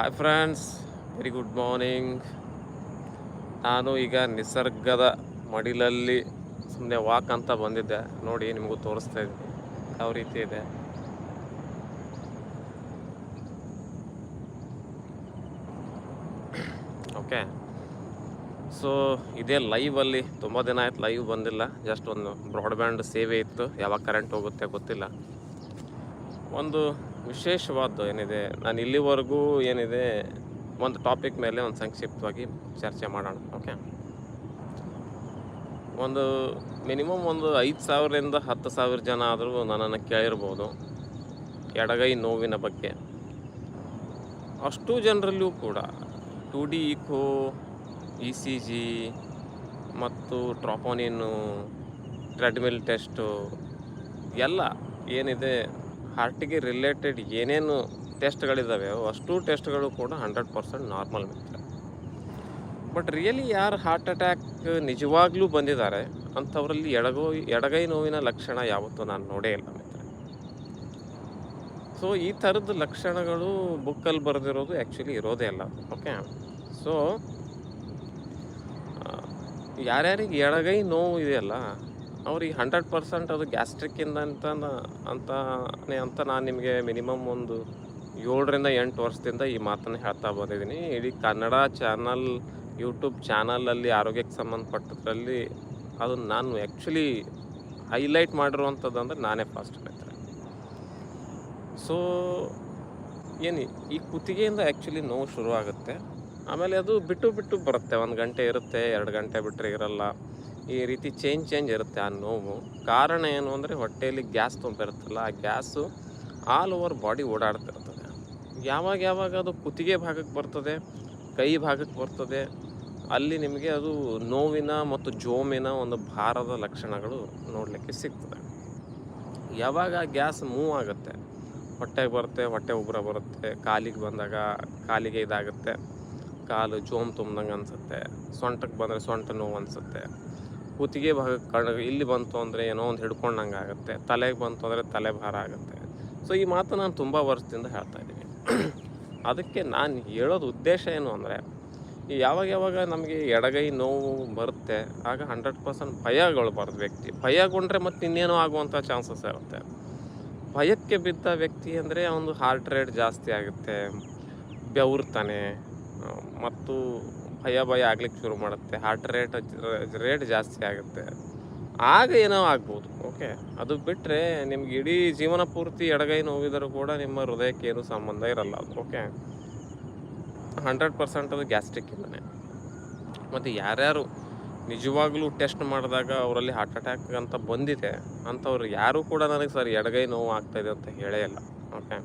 Hi friends very good morning ನಾನು ಈಗ ನಿಸರ್ಗದ ಮಡಿಲಲ್ಲಿ ಸುಮ್ಮನೆ ವಾಕ್ ಅಂತ ಬಂದಿದ್ದೆ. ನೋಡಿ ನಿಮಗೂ ತೋರಿಸ್ತಾ ಇದ್ದೀನಿ. ಯಾವ ರೀತಿ ಇದೆ? ಓಕೆ ಸೊ ಇದೇ ಲೈವಲ್ಲಿ ತುಂಬ ದಿನ ಆಯ್ತು ಲೈವ್ ಬಂದಿಲ್ಲ. ಜಸ್ಟ್ ಒಂದು ಬ್ರಾಡ್ಬ್ಯಾಂಡ್ ಸೇವೆ ಇತ್ತು. ಯಾವಾಗ ಕರೆಂಟ್ ಹೋಗುತ್ತೆ ಗೊತ್ತಿಲ್ಲ. ಒಂದು ವಿಶೇಷವಾದ್ದು ಏನಿದೆ, ನಾನು ಇಲ್ಲಿವರೆಗೂ ಏನಿದೆ, ಒಂದು ಟಾಪಿಕ್ ಮೇಲೆ ಒಂದು ಸಂಕ್ಷಿಪ್ತವಾಗಿ ಚರ್ಚೆ ಮಾಡೋಣ ಓಕೆ ಒಂದು ಮಿನಿಮಮ್ ಒಂದು ಐದು ಸಾವಿರದಿಂದ ಹತ್ತು ಸಾವಿರ ಜನ ಆದರೂ ನನ್ನನ್ನು ಕೇಳಿರ್ಬೋದು, ಎಡಗೈ ನೋವಿನ ಬಗ್ಗೆ. ಅಷ್ಟು ಜನರಲ್ಲೂ ಕೂಡ two D echo E C G ಮತ್ತು ಟ್ರಾಪೋನಿನ್ನು ಟ್ರೆಡ್ಮಿಲ್ ಟೆಸ್ಟು ಎಲ್ಲ ಏನಿದೆ ಹಾರ್ಟಿಗೆ ರಿಲೇಟೆಡ್ ಏನೇನು ಟೆಸ್ಟ್ಗಳಿದ್ದಾವೆ ಅಷ್ಟು ಟೆಸ್ಟ್ಗಳು ಕೂಡ ಹಂಡ್ರೆಡ್ ಪರ್ಸೆಂಟ್ ನಾರ್ಮಲ್ ಮಿತ್ರ. ಬಟ್ ರಿಯಲಿ ಯಾರು ಹಾರ್ಟ್ ಅಟ್ಯಾಕ್ ನಿಜವಾಗ್ಲೂ ಬಂದಿದ್ದಾರೆ, ಅಂಥವರಲ್ಲಿ ಎಡಗೋ, ಎಡಗೈ ನೋವಿನ ಲಕ್ಷಣ ಯಾವತ್ತೂ ನಾನು ನೋಡೇ ಇಲ್ಲ ಮಿತ್ರ. ಸೊ ಈ ಥರದ ಲಕ್ಷಣಗಳು ಬುಕ್ಕಲ್ಲಿ ಬರೆದಿರೋದು ಆ್ಯಕ್ಚುಲಿ ಇರೋದೇ ಇಲ್ಲ ಓಕೆ ಸೊ ಯಾರ್ಯಾರಿಗೆ ಎಡಗೈ ನೋವು ಇದೆಯಲ್ಲ ಅವ್ರಿಗೆ ಹಂಡ್ರೆಡ್ ಪರ್ಸೆಂಟ್ ಅದು ಗ್ಯಾಸ್ಟ್ರಿಕ್ಕಿಂದ ಅಂತ ನ- ಅಂತ ನಾನು ನಿಮಗೆ ಮಿನಿಮಮ್ ಒಂದು ಏಳರಿಂದ ಎಂಟು ವರ್ಷದಿಂದ ಈ ಮಾತನ್ನು ಹೇಳ್ತಾ ಬಂದಿದ್ದೀನಿ. ಇಡೀ ಕನ್ನಡ ಚಾನಲ್, ಯೂಟ್ಯೂಬ್ ಚಾನಲಲ್ಲಿ ಆರೋಗ್ಯಕ್ಕೆ ಸಂಬಂಧಪಟ್ಟದ್ರಲ್ಲಿ ಅದು ನಾನು ಆ್ಯಕ್ಚುಲಿ ಹೈಲೈಟ್ ಮಾಡಿರುವಂಥದ್ದು ಅಂದರೆ ನಾನೇ ಫಾಸ್ಟ್ ಹೇಳ್ತಾರೆ ಸೊ ಏನು, ಈ ಕುತ್ತಿಗೆಯಿಂದ ಆ್ಯಕ್ಚುಲಿ ನೋವು ಶುರು ಆಗುತ್ತೆ ಆಮೇಲೆ ಅದು ಬಿಟ್ಟು ಬಿಟ್ಟು ಬರುತ್ತೆ. ಒಂದು ಗಂಟೆ ಇರುತ್ತೆ, ಎರಡು ಗಂಟೆ ಬಿಟ್ಟರೆ ಇರಲ್ಲ. ಈ ರೀತಿ ಚೇಂಜ್ ಚೇಂಜ್ ಇರುತ್ತೆ ಆ ನೋವು. ಕಾರಣ ಏನು ಅಂದರೆ ಹೊಟ್ಟೆಯಲ್ಲಿ ಗ್ಯಾಸ್ ತುಂಬಿರುತ್ತಲ್ಲ ಆ ಗ್ಯಾಸು ಆಲ್ ಓವರ್ ಬಾಡಿ ಓಡಾಡ್ತಿರ್ತದೆ. ಯಾವಾಗ ಯಾವಾಗ ಅದು ಕುತ್ತಿಗೆ ಭಾಗಕ್ಕೆ ಬರ್ತದೆ, ಕೈ ಭಾಗಕ್ಕೆ ಬರ್ತದೆ, ಅಲ್ಲಿ ನಿಮಗೆ ಅದು ನೋವಿನ ಮತ್ತು ಜೋಮಿನ ಒಂದು ಭಾರದ ಲಕ್ಷಣಗಳು ನೋಡಲಿಕ್ಕೆ ಸಿಗ್ತದೆ. ಯಾವಾಗ ಗ್ಯಾಸ್ ಮೂವ್ ಆಗುತ್ತೆ, ಹೊಟ್ಟೆಗೆ ಬರುತ್ತೆ, ಹೊಟ್ಟೆ ಉಗುರ ಬರುತ್ತೆ, ಕಾಲಿಗೆ ಬಂದಾಗ ಕಾಲಿಗೆ ಇದಾಗುತ್ತೆ, ಕಾಲು ಜೋಮ್ ತುಂಬ್ದಂಗೆ ಅನಿಸುತ್ತೆ, ಸೊಂಟಕ್ಕೆ ಬಂದರೆ ಸೊಂಟ ನೋವು ಅನಿಸುತ್ತೆ ಕುತ್ತಿಗೆ ಭಾಗಕ್ಕೆ ಕಾರಣ, ಇಲ್ಲಿ ಬಂತು ಅಂದರೆ ಏನೋ ಒಂದು ಹಿಡ್ಕೊಂಡಂಗೆ ಆಗುತ್ತೆ, ತಲೆಗೆ ಬಂತು ಅಂದರೆ ತಲೆ ಭಾರ ಆಗುತ್ತೆ. ಸೊ ಈ ಮಾತು ನಾನು ತುಂಬ ವರ್ಷದಿಂದ ಹೇಳ್ತಾ ಇದ್ದೀನಿ. ಅದಕ್ಕೆ ನಾನು ಹೇಳೋದು ಉದ್ದೇಶ ಏನು ಅಂದರೆ ಯಾವಾಗ ಯಾವಾಗ ನಮಗೆ ಎಡಗೈ ನೋವು ಬರುತ್ತೆ, ಆಗ ಹಂಡ್ರೆಡ್ ಪರ್ಸೆಂಟ್ ಭಯಗೊಳ್ಬಾರ್ದು ವ್ಯಕ್ತಿ. ಭಯಗೊಂಡ್ರೆ ಮತ್ತೆ ಇನ್ನೇನೋ ಆಗುವಂಥ ಚಾನ್ಸಸ್ ಇರುತ್ತೆ. ಭಯಕ್ಕೆ ಬಿದ್ದ ವ್ಯಕ್ತಿ ಅಂದರೆ ಅವನು ಹಾರ್ಟ್ ರೇಟ್ ಜಾಸ್ತಿ ಆಗುತ್ತೆ, ಬೆವರ್ತಾನೆ ಮತ್ತು ಭಯ ಭಯ ಆಗ್ಲಿಕ್ಕೆ ಶುರು ಮಾಡುತ್ತೆ. ಹಾರ್ಟ್ ರೇಟ್ ರೇಟ್ ಜಾಸ್ತಿ ಆಗುತ್ತೆ. ಆಗ ಏನೋ ಆಗ್ಬೋದು. ಓಕೆ ಅದು ಬಿಟ್ಟರೆ ನಿಮ್ಗೆ ಇಡೀ ಜೀವನ ಪೂರ್ತಿ ಎಡಗೈ ನೋವಿದರೂ ಕೂಡ ನಿಮ್ಮ ಹೃದಯಕ್ಕೆ ಏನು ಸಂಬಂಧ ಇರಲ್ಲ ಓಕೆ ಹಂಡ್ರೆಡ್ ಪರ್ಸೆಂಟ್ ಅದು ಗ್ಯಾಸ್ಟ್ರಿಕ್ ಇಂದನೇ. ಮತ್ತು ಯಾರ್ಯಾರು ನಿಜವಾಗ್ಲೂ ಟೆಸ್ಟ್ ಮಾಡಿದಾಗ ಅವರಲ್ಲಿ ಹಾರ್ಟ್ ಅಟ್ಯಾಕ್ ಅಂತ ಬಂದಿದೆ, ಅಂಥವ್ರು ಯಾರೂ ಕೂಡ ನನಗೆ ಸರ್ ಎಡಗೈ ನೋವು ಆಗ್ತಾಯಿದೆ ಅಂತ ಹೇಳೇ ಇಲ್ಲ. ಓಕೆ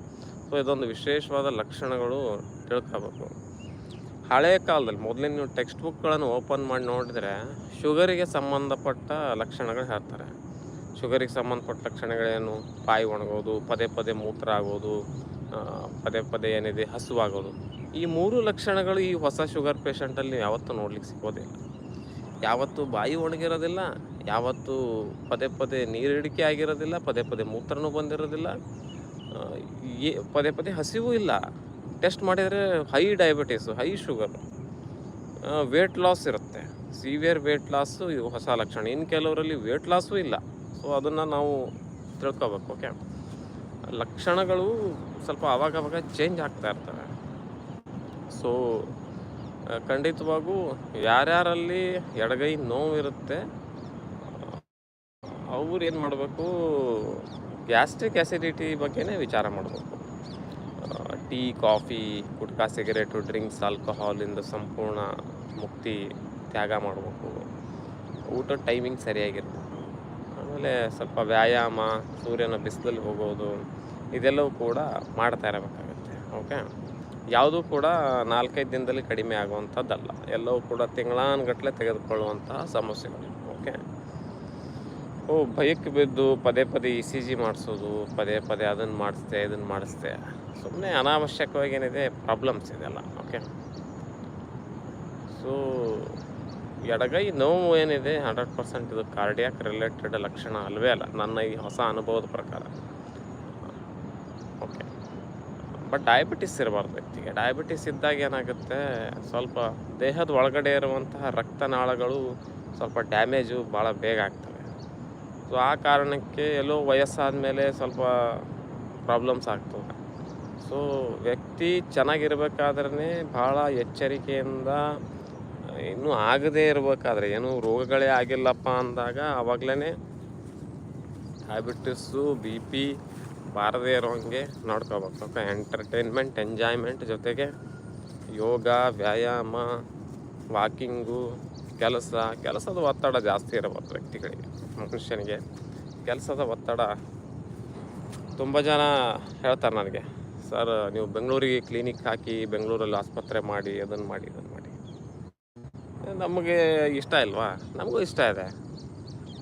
ಸೊ ಇದೊಂದು ವಿಶೇಷವಾದ ಲಕ್ಷಣಗಳು ತಿಳ್ಕೋಬೇಕು. ಹಳೆ ಕಾಲದಲ್ಲಿ ಮೊದಲಿನ ನೀವು ಟೆಕ್ಸ್ಟ್ ಬುಕ್ಗಳನ್ನು ಓಪನ್ ಮಾಡಿ ನೋಡಿದ್ರೆ ಶುಗರಿಗೆ ಸಂಬಂಧಪಟ್ಟ ಲಕ್ಷಣಗಳು ಹೇಳ್ತಾರೆ. ಶುಗರಿಗೆ ಸಂಬಂಧಪಟ್ಟ ಲಕ್ಷಣಗಳೇನು? ಬಾಯಿ ಒಣಗೋದು, ಪದೇ ಪದೇ ಮೂತ್ರ ಆಗೋದು ಪದೇ ಪದೇ ಏನಿದೆ ಹಸುವಾಗೋದು ಈ ಮೂರು ಲಕ್ಷಣಗಳು ಈ ಹೊಸ ಶುಗರ್ ಪೇಷಂಟಲ್ಲಿ ಯಾವತ್ತೂ ನೋಡ್ಲಿಕ್ಕೆ ಸಿಗೋದಿಲ್ಲ ಯಾವತ್ತೂ ಬಾಯಿ ಒಣಗಿರೋದಿಲ್ಲ, ಯಾವತ್ತೂ ಪದೇ ಪದೇ ನೀರಿಡಿಕೆ ಆಗಿರೋದಿಲ್ಲ, ಪದೇ ಪದೇ ಮೂತ್ರನೂ ಬಂದಿರೋದಿಲ್ಲ ಪದೇ ಪದೇ ಹಸಿವೂ ಇಲ್ಲ. ಟೆಸ್ಟ್ ಮಾಡಿದರೆ high diabetes high sugar weight loss ಇರುತ್ತೆ. ಸಿವಿಯರ್ ವೇಟ್ ಲಾಸು ಇದು ಹೊಸ ಲಕ್ಷಣ. ಇನ್ನು ಕೆಲವರಲ್ಲಿ ವೇಟ್ ಲಾಸು ಇಲ್ಲ. ಸೊ ಅದನ್ನು ನಾವು ತಿಳ್ಕೊಬೇಕು ಓಕೆ ಲಕ್ಷಣಗಳು ಸ್ವಲ್ಪ ಆವಾಗ ಆವಾಗ ಚೇಂಜ್ ಆಗ್ತಾ ಇರ್ತವೆ. ಸೊ ಖಂಡಿತವಾಗೂ ಯಾರ್ಯಾರಲ್ಲಿ ಎಡಗೈ ನೋವು ಇರುತ್ತೆ ಅವ್ರು ಏನು ಮಾಡಬೇಕು? ಗ್ಯಾಸ್ಟ್ರಿಕ್ ಆ್ಯಸಿಡಿಟಿ ಬಗ್ಗೆನೇ ವಿಚಾರ ಮಾಡಬೇಕು. Tea, coffee, gutka, cigarette, drinks ಆಲ್ಕೋಹಾಲಿಂದ ಸಂಪೂರ್ಣ ಮುಕ್ತಿ ತ್ಯಾಗ ಮಾಡಬೇಕು. ಊಟದ ಟೈಮಿಂಗ್ ಸರಿಯಾಗಿರ್ಬೇಕು. ಆಮೇಲೆ ಸ್ವಲ್ಪ ವ್ಯಾಯಾಮ, ಸೂರ್ಯನ ಬಿಸಿಲಲ್ಲಿ ಹೋಗೋದು, ಇದೆಲ್ಲವೂ ಕೂಡ ಮಾಡ್ತಾ ಇರಬೇಕಾಗುತ್ತೆ. ಓಕೆ? ಯಾವುದೂ ಕೂಡ ನಾಲ್ಕೈದು ದಿನದಲ್ಲಿ ಕಡಿಮೆ ಆಗುವಂಥದ್ದಲ್ಲ. ಎಲ್ಲವೂ ಕೂಡ ತಿಂಗಳಾನುಗಟ್ಟಲೆ ತೆಗೆದುಕೊಳ್ಳುವಂತಹ ಸಮಸ್ಯೆಗಳು. ಓಕೆ? ಓ ಭಯಕ್ಕೆ ಬಿದ್ದು ಪದೇ ಪದೇ ಇ ಸಿ ಜಿ ಮಾಡಿಸೋದು, ಪದೇ ಪದೇ ಅದನ್ನು ಮಾಡಿಸ್ದೆ, ಇದನ್ನು ಮಾಡಿಸ್ದೆ. ಸುಮ್ಮನೆ ಅನಾವಶ್ಯಕವಾಗಿ ಏನಿದೆ ಪ್ರಾಬ್ಲಮ್ಸ್ ಇದೆಲ್ಲ ಓಕೆ ಸೊ ಎಡಗೈ ನೋವು ಏನಿದೆ ಹಂಡ್ರೆಡ್ ಪರ್ಸೆಂಟ್ ಇದು ಕಾರ್ಡಿಯಾಕ್ ರಿಲೇಟೆಡ್ ಲಕ್ಷಣ ಅಲ್ವೇ ಅಲ್ಲ, ನನ್ನ ಈ ಹೊಸ ಅನುಭವದ ಪ್ರಕಾರ. ಓಕೆ ಬಟ್ ಡಯಾಬಿಟಿಸ್ ಇರಬಾರ್ದು ವ್ಯಕ್ತಿಗೆ. ಡಯಾಬಿಟಿಸ್ ಇದ್ದಾಗ ಏನಾಗುತ್ತೆ, ಸ್ವಲ್ಪ ದೇಹದ ಒಳಗಡೆ ಇರುವಂತಹ ರಕ್ತನಾಳಗಳು ಸ್ವಲ್ಪ ಡ್ಯಾಮೇಜು ಭಾಳ ಬೇಗ ಆಗ್ತವೆ. ಸೊ ಆ ಕಾರಣಕ್ಕೆ ಎಲ್ಲೋ ವಯಸ್ಸಾದ ಮೇಲೆ ಸ್ವಲ್ಪ ಪ್ರಾಬ್ಲಮ್ಸ್ ಆಗ್ತವೆ. ಸೊ ವ್ಯಕ್ತಿ ಚೆನ್ನಾಗಿರ್ಬೇಕಾದ್ರೆ ಭಾಳ ಎಚ್ಚರಿಕೆಯಿಂದ, ಇನ್ನೂ ಆಗದೇ ಇರಬೇಕಾದ್ರೆ, ಏನು ರೋಗಗಳೇ ಆಗಿಲ್ಲಪ್ಪ ಅಂದಾಗ ಆವಾಗಲೇ ಹ್ಯಾಬಿಟಿಸು, ಬಿ ಪಿ ಬಾರದೇ ಇರೋಂಗೆ ನೋಡ್ಕೋಬೇಕು. ಓಕೆ, ಎಂಟರ್ಟೈನ್ಮೆಂಟ್, ಎಂಜಾಯ್ಮೆಂಟ್ ಜೊತೆಗೆ ಯೋಗ, ವ್ಯಾಯಾಮ, ವಾಕಿಂಗು, ಕೆಲಸ, ಕೆಲಸದ ಒತ್ತಡ ಜಾಸ್ತಿ ಇರಬಾರ್ದು ವ್ಯಕ್ತಿಗಳಿಗೆ, ಮನುಷ್ಯನಿಗೆ. ಕೆಲಸದ ಒತ್ತಡ ತುಂಬ ಜನ ಹೇಳ್ತಾರೆ ನನಗೆ. ಸರ್, ನೀವು ಬೆಂಗಳೂರಿಗೆ ಕ್ಲಿನಿಕ್ ಹಾಕಿ ಬೆಂಗಳೂರಲ್ಲಿ ಆಸ್ಪತ್ರೆ ಮಾಡಿ ಅದನ್ನು ಮಾಡಿ ಇದನ್ನು ಮಾಡಿ. ನಮಗೆ ಇಷ್ಟ ಇಲ್ವಾ? ನಮಗೂ ಇಷ್ಟ ಇದೆ.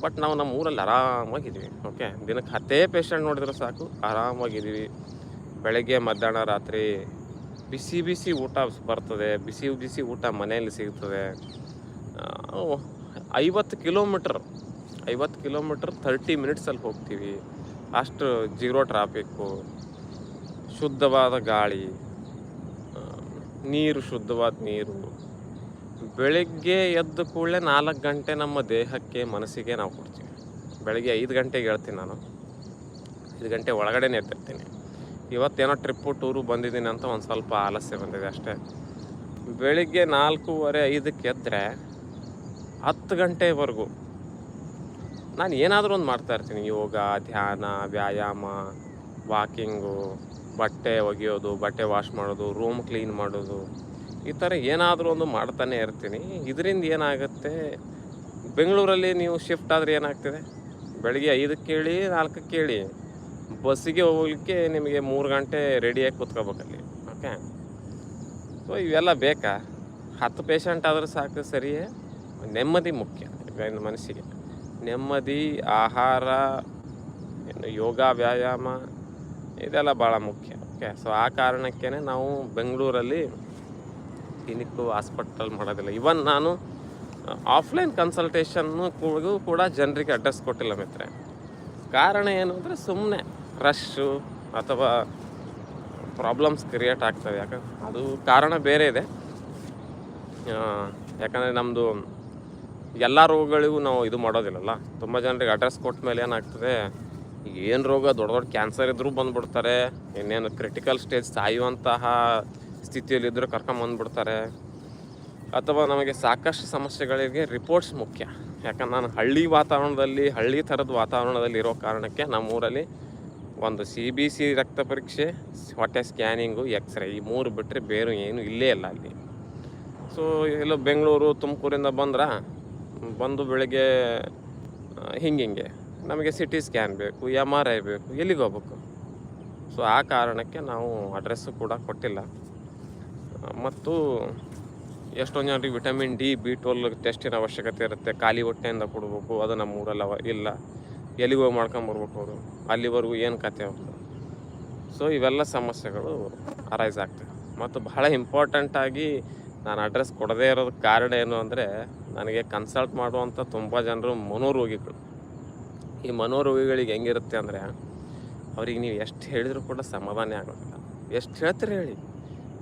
ಬಟ್ ನಾವು ನಮ್ಮ ಊರಲ್ಲಿ ಆರಾಮಾಗಿದ್ದೀವಿ ಓಕೆ ದಿನಕ್ಕೆ ಹತ್ತೇ ಪೇಷಂಟ್ ನೋಡಿದ್ರೆ ಸಾಕು, ಆರಾಮಾಗಿದ್ದೀವಿ. ಬೆಳಗ್ಗೆ, ಮಧ್ಯಾಹ್ನ, ರಾತ್ರಿ ಬಿಸಿ ಬಿಸಿ ಊಟ ಬರ್ತದೆ, ಬಿಸಿ ಬಿಸಿ ಊಟ ಮನೆಯಲ್ಲಿ ಸಿಗ್ತದೆ. ಐವತ್ತು ಕಿಲೋಮೀಟ್ರ್ ಐವತ್ತು ಕಿಲೋಮೀಟ್ರ್ ಥರ್ಟಿ ಮಿನಿಟ್ಸಲ್ಲಿ ಹೋಗ್ತೀವಿ. ಅಷ್ಟು ಜೀರೋ ಟ್ರಾಫಿಕ್ಕು ಶುದ್ಧವಾದ ಗಾಳಿ ನೀರು, ಶುದ್ಧವಾದ ನೀರು. ಬೆಳಗ್ಗೆ ಎದ್ದ ಕೂಡಲೇ ನಾಲ್ಕು ಗಂಟೆ ನಮ್ಮ ದೇಹಕ್ಕೆ, ಮನಸ್ಸಿಗೆ ನಾವು ಕೊಡ್ತೀವಿ. ಬೆಳಗ್ಗೆ ಐದು ಗಂಟೆಗೆ ಹೇಳ್ತೀನಿ ನಾನು. ಐದು ಗಂಟೆ ಒಳಗಡೆನೇ ಎದ್ದಿರ್ತೀನಿ. ಇವತ್ತೇನೋ ಟ್ರಿಪ್ಪು ಟೂರು ಬಂದಿದ್ದೀನಿ ಅಂತ ಒಂದು ಸ್ವಲ್ಪ ಆಲಸ್ಯ ಬಂದಿದೆ ಅಷ್ಟೇ. ಬೆಳಿಗ್ಗೆ ನಾಲ್ಕೂವರೆ, ಐದಕ್ಕೆ ಎದ್ದರೆ ಹತ್ತು ಗಂಟೆವರೆಗೂ ನಾನು ಏನಾದರೂ ಒಂದು ಮಾಡ್ತಾ ಇರ್ತೀನಿ. ಯೋಗ, ಧ್ಯಾನ, ವ್ಯಾಯಾಮ ವಾಕಿಂಗು ಬಟ್ಟೆ ಒಗೆಯೋದು, ಬಟ್ಟೆ ವಾಶ್ ಮಾಡೋದು ರೂಮ್ ಕ್ಲೀನ್ ಮಾಡೋದು, ಈ ಥರ ಏನಾದರೂ ಒಂದು ಮಾಡ್ತಾನೆ ಇರ್ತೀನಿ. ಇದರಿಂದ ಏನಾಗುತ್ತೆ, ಬೆಂಗಳೂರಲ್ಲಿ ನೀವು ಶಿಫ್ಟ್ ಆದರೆ ಏನಾಗ್ತದೆ? ಬೆಳಗ್ಗೆ ಐದಕ್ಕೆ ಕೇಳಿ ನಾಲ್ಕಕ್ಕೆ ಕೇಳಿ ಬಸ್ಸಿಗೆ ಹೋಗ್ಲಿಕ್ಕೆ ನಿಮಗೆ ಮೂರು ಗಂಟೆ ರೆಡಿಯಾಗಿ ಕೂತ್ಕೋಬೇಕಲ್ಲಿ ಓಕೆ ಸೊ ಇವೆಲ್ಲ ಬೇಕಾ? ಹತ್ತು ಪೇಷಂಟ್ ಆದರೂ ಸಾಕು, ಸರಿಯೇ? ನೆಮ್ಮದಿ ಮುಖ್ಯ ಮನಸ್ಸಿಗೆ. ನೆಮ್ಮದಿ, ಆಹಾರ, ಏನು ಯೋಗ, ವ್ಯಾಯಾಮ ಇದೆಲ್ಲ ಭಾಳ ಮುಖ್ಯ. ಓಕೆ ಸೊ ಆ ಕಾರಣಕ್ಕೇ ನಾವು ಬೆಂಗಳೂರಲ್ಲಿ ಕ್ಲಿನಿಕ್ಕು ಹಾಸ್ಪಿಟಲ್ ಮಾಡೋದಿಲ್ಲ. ಇವನ್ ನಾನು ಆಫ್ಲೈನ್ ಕನ್ಸಲ್ಟೇಷನ್ನು ಕೂಡ ಜನರಿಗೆ ಅಡ್ರೆಸ್ ಕೊಟ್ಟಿಲ್ಲ ಮಿತ್ರೆ ಕಾರಣ ಏನು ಅಂದರೆ ಸುಮ್ಮನೆ ರಶ್ಶು ಅಥವಾ ಪ್ರಾಬ್ಲಮ್ಸ್ ಕ್ರಿಯೇಟ್ ಆಗ್ತವೆ. ಯಾಕಂದ್ರೆ ಅದು ಕಾರಣ ಬೇರೆ ಇದೆ. ಯಾಕಂದರೆ ನಮ್ಮದು ಎಲ್ಲ ರೋಗಗಳಿಗೂ ನಾವು ಇದು ಮಾಡೋದಿಲ್ಲಲ್ಲ. ತುಂಬ ಜನರಿಗೆ ಅಡ್ರೆಸ್ ಕೊಟ್ಟ ಮೇಲೆ ಏನಾಗ್ತದೆ ಏನು ರೋಗ? ದೊಡ್ಡ ದೊಡ್ಡ ಕ್ಯಾನ್ಸರ್ ಇದ್ದರೂ ಬಂದುಬಿಡ್ತಾರೆ. ಇನ್ನೇನು ಕ್ರಿಟಿಕಲ್ ಸ್ಟೇಜ್ ಸಾಯುವಂತಹ ಸ್ಥಿತಿಯಲ್ಲಿದ್ದರೂ ಕರ್ಕೊಂಬಂದ್ಬಿಡ್ತಾರೆ ಅಥವಾ ನಮಗೆ ಸಾಕಷ್ಟು ಸಮಸ್ಯೆಗಳಿಗೆ ರಿಪೋರ್ಟ್ಸ್ ಮುಖ್ಯ. ಯಾಕಂದ್ರೆ ನಾನು ಹಳ್ಳಿ ವಾತಾವರಣದಲ್ಲಿ, ಹಳ್ಳಿ ಥರದ ವಾತಾವರಣದಲ್ಲಿ ಇರೋ ಕಾರಣಕ್ಕೆ ನಮ್ಮೂರಲ್ಲಿ ಒಂದು ಸಿ ಬಿ ಸಿ ರಕ್ತ ಪರೀಕ್ಷೆ, ಹೊಟ್ಟೆ ಸ್ಕ್ಯಾನಿಂಗು ಎಕ್ಸ್ರೇ ಈ ಮೂರು ಬಿಟ್ಟರೆ ಬೇರೆ ಏನು ಇಲ್ಲೇ ಇಲ್ಲ ಅಲ್ಲಿ. ಸೊ ಎಲ್ಲೋ ಬೆಂಗಳೂರು, ತುಮಕೂರಿಂದ ಬಂದ್ರೆ? ಬಂದು ಬೆಳಗ್ಗೆ ಹಿಂಗೆ ಹಿಂಗೆ. ನಮಗೆ ಸಿ ಟಿ ಸ್ಕ್ಯಾನ್ ಬೇಕು ಎಂ ಆರ್ ಐ ಬೇಕು, ಎಲ್ಲಿಗೆ ಹೋಗ್ಬೇಕು? ಸೊ ಆ ಕಾರಣಕ್ಕೆ ನಾವು ಅಡ್ರೆಸ್ಸು ಕೂಡ ಕೊಟ್ಟಿಲ್ಲ. ಮತ್ತು ಎಷ್ಟೊಂದು ಜನರಿಗೆ ವಿಟಮಿನ್ ಡಿ ಬಿ ಟ್ವೆಲ್ ಟೆಸ್ಟಿನ ಅವಶ್ಯಕತೆ ಇರುತ್ತೆ. ಖಾಲಿ ಹೊಟ್ಟೆಯಿಂದ ಕೊಡಬೇಕು, ಅದು ನಮ್ಮ ಊರಲ್ಲಿ ಇಲ್ಲ. ಎಲ್ಲಿಗೆ ಹೋಗಿ ಮಾಡ್ಕೊಂಬರ್ಬೇಕು ಅವರು? ಅಲ್ಲಿವರೆಗೂ ಏನು ಕತೆ ಅವರು ಸೊ ಇವೆಲ್ಲ ಸಮಸ್ಯೆಗಳು ಅರೈಸ್ ಆಗ್ತವೆ. ಮತ್ತು ಬಹಳ ಇಂಪಾರ್ಟೆಂಟಾಗಿ ನಾನು ಅಡ್ರೆಸ್ ಕೊಡದೇ ಇರೋದಕ್ಕೆ ಕಾರಣ ಏನು ಅಂದರೆ, ನನಗೆ ಕನ್ಸಲ್ಟ್ ಮಾಡುವಂಥ ತುಂಬ ಜನರು ಮನೋರೋಗಿಗಳು. ಈ ಮನೋರೋಗಿಗಳಿಗೆ ಹೆಂಗಿರುತ್ತೆ ಅಂದರೆ ಅವ್ರಿಗೆ ನೀವು ಎಷ್ಟು ಹೇಳಿದರೂ ಕೂಡ ಸಮಾಧಾನ ಆಗೋದಿಲ್ಲ. ಎಷ್ಟು ಹೇಳ್ತೀರಿ ಹೇಳಿ.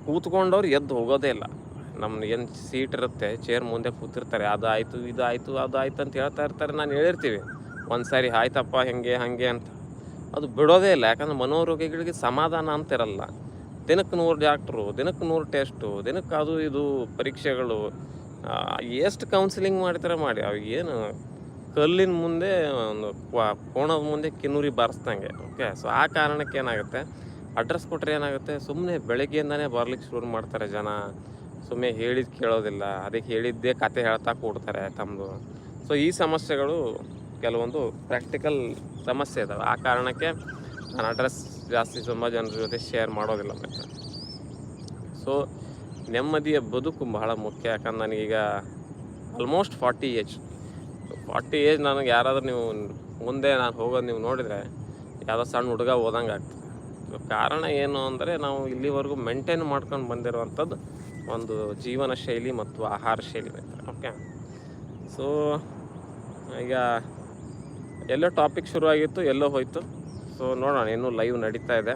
ಕೂತ್ಕೊಂಡವ್ರು ಎದ್ದು ಹೋಗೋದೇ ಇಲ್ಲ. ನಮ್ಮ ಏನು ಸೀಟ್ ಇರುತ್ತೆ ಚೇರ್ ಮುಂದೆ ಕೂತಿರ್ತಾರೆ, ಅದು ಆಯಿತು, ಇದು ಆಯಿತು, ಅದು ಆಯ್ತು ಅಂತ ಹೇಳ್ತಾ ಇರ್ತಾರೆ ನಾನು ಹೇಳಿರ್ತೀವಿ. ಒಂದು ಸಾರಿ ಆಯ್ತಪ್ಪ, ಹೆಂಗೆ, ಹಾಗೆ ಅಂತ. ಅದು ಬಿಡೋದೇ ಇಲ್ಲ. ಯಾಕಂದ್ರೆ ಮನೋರೋಗಿಗಳಿಗೆ ಸಮಾಧಾನ ಅಂತಿರಲ್ಲ ದಿನಕ್ಕೆ ನೂರು ಡಾಕ್ಟ್ರು ದಿನಕ್ಕೆ ನೂರು ಟೆಸ್ಟು ದಿನಕ್ಕೆ ಅದು ಇದು ಪರೀಕ್ಷೆಗಳು. ಎಷ್ಟು ಕೌನ್ಸಿಲಿಂಗ್ ಮಾಡ್ತಾರೆ ಮಾಡಿ. ಅವು ಏನು ಕಲ್ಲಿನ ಮುಂದೆ ಒಂದು ಕೋಣದ ಮುಂದೆ ಕಿನ್ನೂರಿ ಬಾರಿಸ್ದಂಗೆ ಓಕೆ ಸೊ ಆ ಕಾರಣಕ್ಕೆ ಏನಾಗುತ್ತೆ? ಅಡ್ರೆಸ್ ಕೊಟ್ಟರೆ ಏನಾಗುತ್ತೆ? ಸುಮ್ಮನೆ ಬೆಳಗ್ಗೆಯಿಂದನೇ ಬರ್ಲಿಕ್ಕೆ ಶುರು ಮಾಡ್ತಾರೆ ಜನ. ಸುಮ್ಮನೆ ಹೇಳಿದ ಕೇಳೋದಿಲ್ಲ. ಅದಕ್ಕೆ ಹೇಳಿದ್ದೇ ಕತೆ ಹೇಳ್ತಾ ಕೂಡ್ತಾರೆ ತಮ್ಮದು ಸೊ ಈ ಸಮಸ್ಯೆಗಳು ಕೆಲವೊಂದು ಪ್ರಾಕ್ಟಿಕಲ್ ಸಮಸ್ಯೆ ಇದಾವೆ. ಆ ಕಾರಣಕ್ಕೆ ನಾನು ಅಡ್ರೆಸ್ ಜಾಸ್ತಿ ತುಂಬ ಜನರ ಜೊತೆ ಶೇರ್ ಮಾಡೋದಿಲ್ಲ ಮತ್ತೆ. ಸೊ ನೆಮ್ಮದಿಯ ಬದುಕು ಬಹಳ ಮುಖ್ಯ. ಯಾಕಂದ್ರೆ ನನಗೀಗ almost forty age forty age ನನಗೆ ಯಾರಾದರೂ ನೀವು ಮುಂದೆ ನಾನು ಹೋಗೋದು ನೀವು ನೋಡಿದರೆ ಯಾವುದೋ ಸಣ್ಣ ಹುಡುಗ ಓದಂಗೆ ಆಗ್ತದೆ. ಕಾರಣ ಏನು ಅಂದರೆ ನಾವು ಇಲ್ಲಿವರೆಗೂ ಮೇಂಟೈನ್ ಮಾಡ್ಕೊಂಡು ಬಂದಿರುವಂಥದ್ದು ಒಂದು ಜೀವನ ಶೈಲಿ ಮತ್ತು ಆಹಾರ ಶೈಲಿ ಓಕೆ ಸೊ ಈಗ ಎಲ್ಲೋ ಟಾಪಿಕ್ ಶುರುವಾಗಿತ್ತು, ಎಲ್ಲೋ ಹೋಯಿತು. ಸೊ ನೋಡೋಣ, ಇನ್ನೂ ಲೈವ್ ನಡೀತಾ ಇದೆ.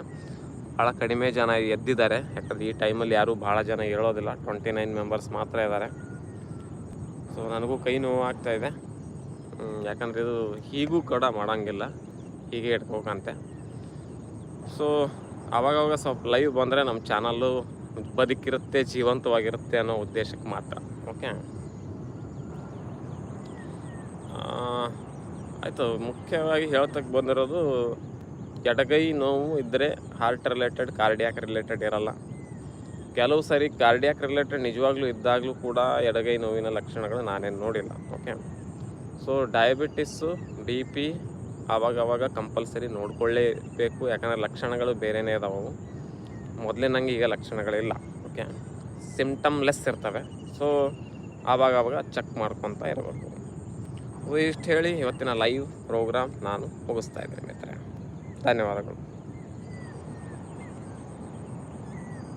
ಭಾಳ ಕಡಿಮೆ ಜನ ಎದ್ದಿದ್ದಾರೆ. ಯಾಕಂದ್ರೆ ಈ ಟೈಮಲ್ಲಿ ಯಾರೂ ಭಾಳ ಜನ ಹೇಳೋದಿಲ್ಲ ಟ್ವೆಂಟಿ ನೈನ್ ಮೆಂಬರ್ಸ್ ಮಾತ್ರ ಇದ್ದಾರೆ. ಸೊ ನನಗೂ ಕೈ ನೋವು ಆಗ್ತಾಯಿದೆ ಯಾಕಂದ್ರೆ ಇದು ಹೀಗೂ ಕೂಡ ಮಾಡೋಂಗಿಲ್ಲ, ಹೀಗೆ ಇಟ್ಕೋಕಂತೆ. ಸೊ ಆವಾಗವಾಗ ಸ್ವಲ್ಪ ಲೈವ್ ಬಂದರೆ ನಮ್ಮ ಚಾನಲ್ಲು ಬದುಕಿರುತ್ತೆ, ಜೀವಂತವಾಗಿರುತ್ತೆ ಅನ್ನೋ ಉದ್ದೇಶಕ್ಕೆ ಮಾತ್ರ ಓಕೆ ಆಯಿತು, ಮುಖ್ಯವಾಗಿ ಹೇಳ್ತಕ್ಕೆ ಬಂದಿರೋದು ಎಡಗೈ ನೋವು ಇದ್ದರೆ ಹಾರ್ಟ್ ರಿಲೇಟೆಡ್ ಕಾರ್ಡಿಯಾಕ್ ರಿಲೇಟೆಡ್ ಇರಲ್ಲ. ಕೆಲವು ಸರಿ ಕಾರ್ಡಿಯಾಕ್ ರಿಲೇಟೆಡ್ ನಿಜವಾಗ್ಲೂ ಇದ್ದಾಗಲೂ ಕೂಡ ಎಡಗೈ ನೋವಿನ ಲಕ್ಷಣಗಳು ನಾನೇನು ನೋಡಿಲ್ಲ okay so diabetes B P ಆವಾಗವಾಗ ಕಂಪಲ್ಸರಿ ನೋಡ್ಕೊಳ್ಳೇಬೇಕು. ಯಾಕಂದರೆ ಲಕ್ಷಣಗಳು ಬೇರೆಯೇ ಮೊದಲೇ ಮೊದಲಿನಂಗೆ ಈಗ ಲಕ್ಷಣಗಳಿಲ್ಲ. ಓಕೆ ಸಿಮ್ಟಮ್ಲೆಸ್ ಇರ್ತವೆ. ಸೊ ಆವಾಗವಾಗ ಚೆಕ್ ಮಾಡ್ಕೊತ ಇರಬೇಕು. ಇಷ್ಟು ಹೇಳಿ ಇವತ್ತಿನ ಲೈವ್ ಪ್ರೋಗ್ರಾಮ್ ನಾನು ಮುಗಿಸ್ತಾ ಇದ್ದೀನಿ ಧನ್ಯವಾದಗಳು.